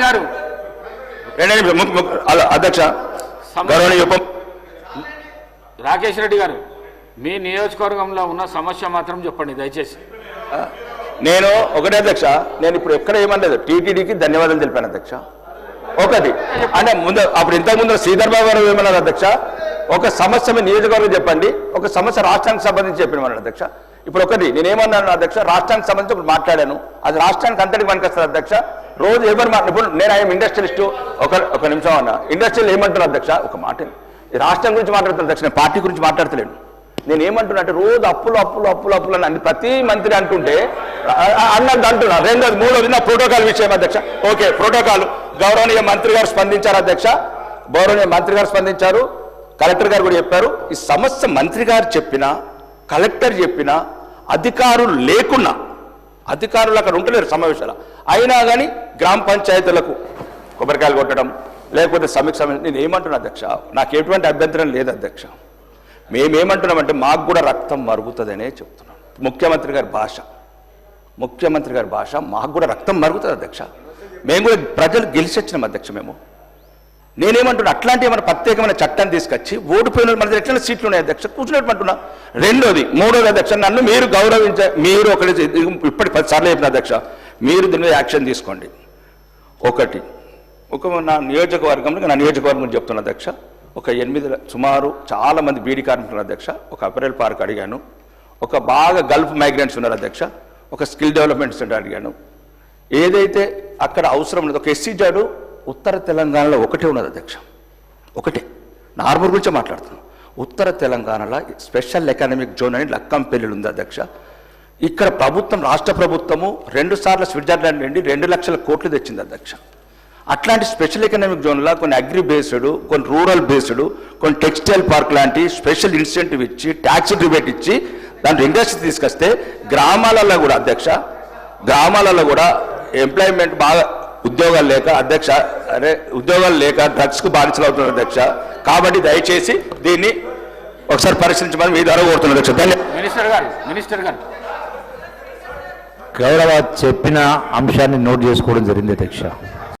గారు. రెండే నిమిషం. ము- ము- అలా, అధ్యక్ష రాకేష్ రెడ్డి గారు మీ నియోజకవర్గంలో ఉన్న సమస్య మాత్రం చెప్పండి దయచేసి. నేను ఒకటే అధ్యక్ష నేను ఇప్పుడు ఎక్కడ ఏమనలేదు. టీటీడీకి ధన్యవాదాలు తెలిపాను అధ్యక్ష. ఒకటి. అంటే ముందు అప్పుడు ఇంతకు ముందు శ్రీధర్ బాబు గారు ఏమన్నారు అధ్యక్ష? ఒక సమస్య మీ నియోజకవర్గం చెప్పండి. ఒక సమస్య రాష్ట్రానికి సంబంధించి చెప్పిన అధ్యక్ష. ఇప్పుడు ఒకటి నేనేమన్నాను అధ్యక్ష రాష్ట్రానికి సంబంధించి ఇప్పుడు మాట్లాడాను. అది రాష్ట్రానికి అంతటి పనికొస్తుంది అధ్యక్ష. రోజు ఎవరు మా ఇప్పుడు నేను ఆయన ఇండస్ట్రియలిస్ట్. ఒక ఒక నిమిషం అన్న. ఇండస్ట్రియల్ ఏమంటున్నారు అధ్యక్ష? ఒక మాట. ఈ రాష్ట్రం గురించి మాట్లాడుతున్నా అధ్యక్ష. నేను పార్టీ గురించి మాట్లాడతలేను. నేను ఏమంటున్నా అంటే రోజు అప్పులు అప్పులు అప్పులు అప్పులు అని ప్రతి మంత్రి అంటుంటే అన్నది అంటున్నా. రెండోది మూడోది నా ప్రోటోకాల్ విషయం అధ్యక్ష. Okay protocol. గౌరవనీయ మంత్రి గారు స్పందించారు అధ్యక్ష. గౌరవనీయ మంత్రి గారు స్పందించారు. కలెక్టర్ గారు కూడా చెప్పారు ఈ సమస్య మంత్రి గారు చెప్పినా కలెక్టర్ చెప్పినా అధికారులు లేకున్నా అధికారులు అక్కడ ఉంటలేరు సమావేశాలు. అయినా కానీ గ్రామ పంచాయతీలకు కొబ్బరికాయలు కొట్టడం లేకపోతే సమీక్ష నేను ఏమంటున్నా అధ్యక్ష నాకు ఎటువంటి అభ్యంతరం లేదు అధ్యక్ష. మేమేమంటున్నామంటే మాకు కూడా రక్తం మరుగుతుందనే చెప్తున్నాం. ముఖ్యమంత్రి గారి భాష ముఖ్యమంత్రి గారి భాష మాకు కూడా రక్తం మరుగుతుంది అధ్యక్ష. మేము కూడా ప్రజలు గెలిచొచ్చినాం అధ్యక్ష మేము. నేనేమంటున్నా అట్లాంటి ఏమైనా ప్రత్యేకమైన చట్టం తీసుకొచ్చి ఓడిపోయిన మన దగ్గర ఎట్లా సీట్లు ఉన్నాయి అధ్యక్ష కూర్చునేటమంటున్నా రెండోది మూడోది అధ్యక్ష నన్ను మీరు గౌరవించే మీరు ఒకటి ఇప్పటి పది సార్లు చెప్పిన అధ్యక్ష మీరు దీని మీద యాక్షన్ తీసుకోండి. ఒకటి ఒక నా నియోజకవర్గంలో నా నియోజకవర్గం చెప్తున్నా అధ్యక్ష ఒక ఎనిమిది సుమారు చాలా మంది బీడీ కార్మికులు అధ్యక్ష ఒక అపరేల్ పార్క్ అడిగాను ఒక బాగా గల్ఫ్ మైగ్రెంట్స్ ఉన్నారు అధ్యక్ష ఒక స్కిల్ డెవలప్మెంట్ సెంటర్ అడిగాను. ఏదైతే అక్కడ అవసరం లేదు ఒక ఎస్సీ జాడు ఉత్తర తెలంగాణలో ఒకటే ఉన్నది అధ్యక్ష. ఒకటే. నార్మల్ గురించే మాట్లాడుతున్నాం. ఉత్తర తెలంగాణలో స్పెషల్ ఎకనామిక్ జోన్ అని లక్కంపల్లిలు ఉంది అధ్యక్ష. ఇక్కడ ప్రభుత్వం రాష్ట్ర ప్రభుత్వము రెండు సార్లు స్విట్జర్లాండ్ నుండి రెండు లక్షల కోట్లు తెచ్చింది అధ్యక్ష. అట్లాంటి స్పెషల్ ఎకనామిక్ జోన్లో కొన్ని అగ్రి బేస్డ్ కొన్ని రూరల్ బేస్డ్ కొన్ని టెక్స్టైల్ పార్క్ లాంటి స్పెషల్ ఇన్సెంటివ్ ఇచ్చి ట్యాక్స్ రిబేట్ ఇచ్చి దాంట్లో ఇండస్ట్రీ తీసుకొస్తే గ్రామాలలో కూడా అధ్యక్ష గ్రామాలలో కూడా ఎంప్లాయ్మెంట్ బాగా ఉద్యోగాలు లేక అధ్యక్ష అరే ఉద్యోగాలు లేక డ్రగ్స్కు బాధితులు అవుతున్నారు అధ్యక్ష. కాబట్టి దయచేసి దీన్ని ఒకసారి పరిశీలించమని మీ ద్వారా కోరుతున్నారు అధ్యక్ష. ధన్యవాదాలు మినిస్టర్ గారు మినిస్టర్ గారు. గౌరవ చెప్పిన అంశాన్ని నోట్ చేసుకోవడం జరిగింది అధ్యక్ష.